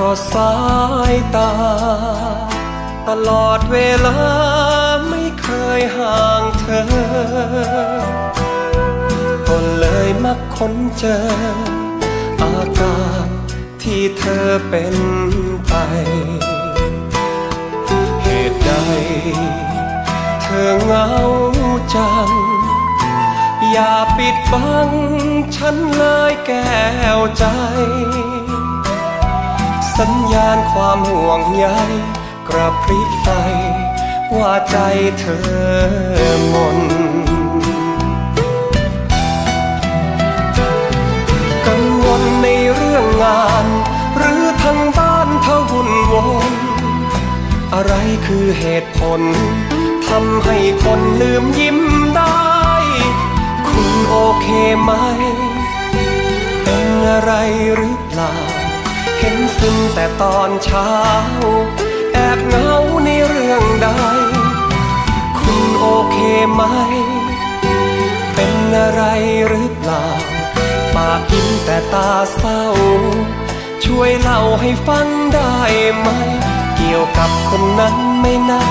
ราะสายตา ตลอดเวลาไม่เคยห่างเธอ ก็เลยมักค้นเจอ อาการที่เธอเป็นไป เหตุใด เธอเหงาจัง อย่าปิดบังฉันเลยแก้วใจ สัญญาณความห่วงใยกระพริบไฟ ว่าใจเธอหมนกังวลในเรื่องงาน หรือทางบ้านเธอวุ่นวอนอะไรคือเหตุผลทำให้คนลืมยิ้มได้ คุณโอเคไหม เป็นอะไรหรือเปล่า เห็นซึมแต่ตอนเช้า แอบเหงาในเรื่องใด คุณโอเคไหม เป็นอะไรหรือเปล่า ปากยิ้มแต่ตาเศร้า ช่วยเล่าให้ฟังได้ไหม เกี่ยวกับคนนั้นไม่นะ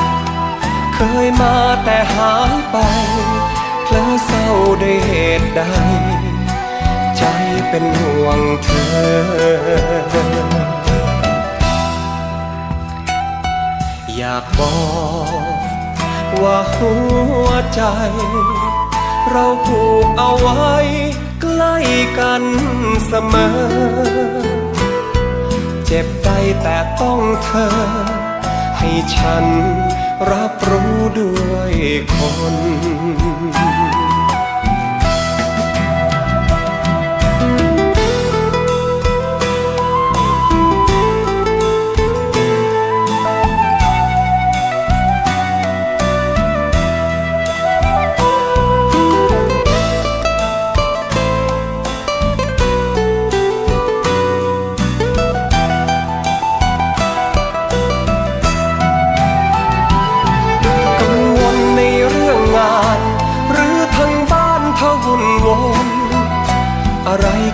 เคยมาแต่หายไปเพลอเศร้าด้วยเหตุใด ใจเป็นห่วงเธออยากบอกว่าหัวใจ เราผูกเอาไว้ใกล้กันเสมอ เจ็บใจแต่ต้องเธอ ให้ฉันรับรู้ด้วยคน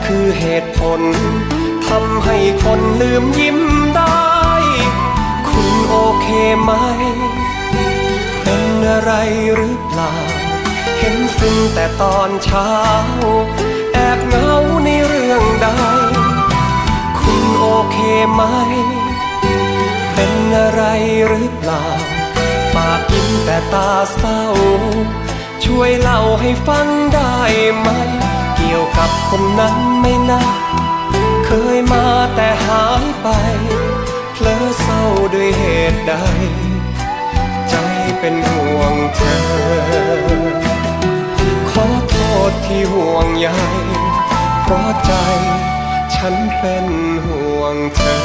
คือเหตุผลทำให้คนลืมยิ้มได้ คุณโอเคไหม เป็นอะไรหรือเปล่า เห็นซึมแต่ตอนเช้า แอบเหงาในเรื่องใด คุณโอเคไหม เป็นอะไรหรือเปล่า ปากยิ้มแต่ตาเศร้า ช่วยเล่าให้ฟังได้ไหม ยวกับคนนั้นไม่นะเคยมาแต่หายไป เพลอเศร้าด้วยเหตุใด ใจเป็นห่วงเธอ ขอโทษที่ห่วงใยเพราะใจฉันเป็นห่วงเธอ